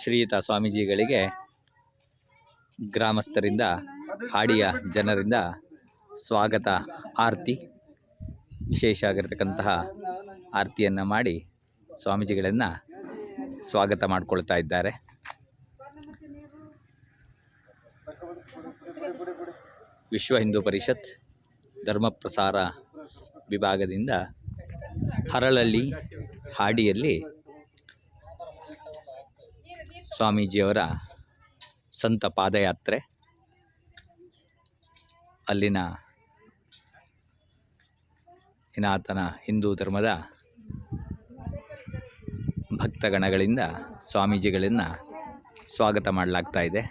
ಶ್ರೀಯುತ ಸ್ವಾಮೀಜಿಗಳಿಗೆ ಗ್ರಾಮಸ್ಥರಿಂದ, ಹಾಡಿಯ ಜನರಿಂದ ಸ್ವಾಗತ, ಆರತಿ, ವಿಶೇಷ ಆಗಿರತಕ್ಕಂತಹ ಆರತಿಯನ್ನು ಮಾಡಿ ಸ್ವಾಮೀಜಿಗಳನ್ನು ಸ್ವಾಗತ ಮಾಡಿಕೊಳ್ತಾ ಇದ್ದಾರೆ. ವಿಶ್ವ ಹಿಂದೂ ಪರಿಷತ್ ಧರ್ಮ ಪ್ರಸಾರ ವಿಭಾಗದಿಂದ ಹರಳಲ್ಲಿ ಹಾಡಿಯಲ್ಲಿ ಸ್ವಾಮೀಜಿಯವರ ಸಂತ ಪಾದಯಾತ್ರೆ. ಅಲ್ಲಿನ ಇನಾತನ ಹಿಂದೂ ಧರ್ಮದ ಭಕ್ತಗಣಗಳಿಂದ ಸ್ವಾಮೀಜಿಗಳನ್ನು ಸ್ವಾಗತ ಮಾಡಲಾಗ್ತಾ ಇದೆ.